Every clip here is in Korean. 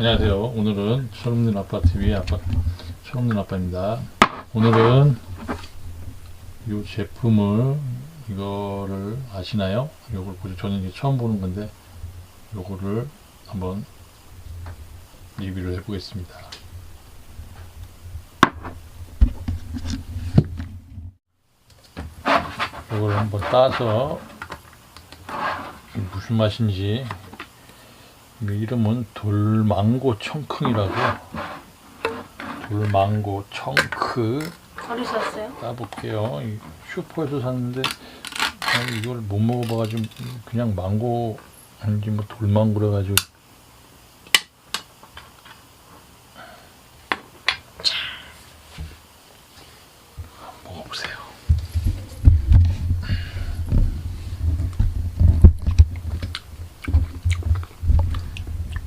안녕하세요. 오늘은 철없는 아빠 TV 아빠 철없는 아빠입니다. 오늘은 이 제품을 이거를 아시나요? 이걸 보죠. 저는 이제 처음 보는 건데 이거를 한번 리뷰를 해보겠습니다. 이걸 한번 따서 무슨 맛인지 이 이름은 돌망고 청크이라고 돌망고 청크 어디셨어요? 따볼게요. 이 슈퍼에서 샀는데 아, 이걸 못 먹어봐가지고 그냥 망고 아닌지 뭐 돌망고라 가지고 먹어보세요.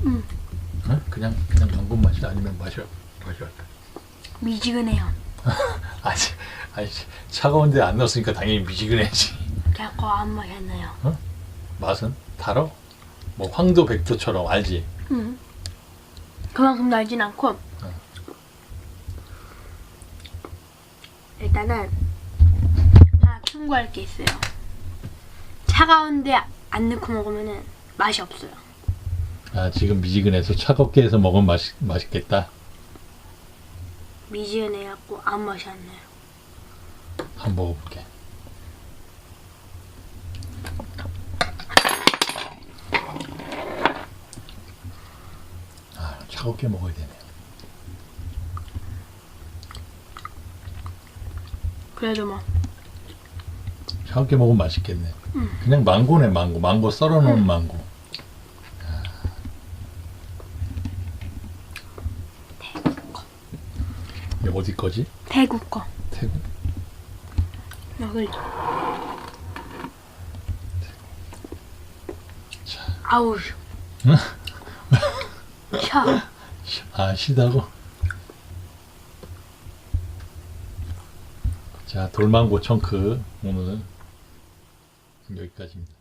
음. 어? 그냥 그냥 망고 맛이 아니면 맛이 맛이 어때? 미지근해요. 아니, 아니 차가운데 안 넣었으니까 당연히 미지근해지. 자꾸 안 마셨나요? 맛은 달어? 뭐 황도 백도처럼 알지? 응. 그만큼 날진 않고 일단은 하나 충고할 게 있어요. 차가운데 안 넣고 먹으면은 맛이 없어요. 아 지금 미지근해서 차갑게 해서 먹으면 맛 맛있겠다. 미지근해갖고 아무 맛이 안 나요. 한번 먹어볼게. 아 차갑게 먹어야 되네. 그래도 뭐 차갑게 먹으면 맛있겠네. 그냥 망고네 망고. 망고 썰어놓은 망고. 아. 이거 어디 거지? 태국 거 태국. 여기 자, 아우 응? 샤 아 시다고. 자 돌망고 청크 오늘은 여기까지입니다.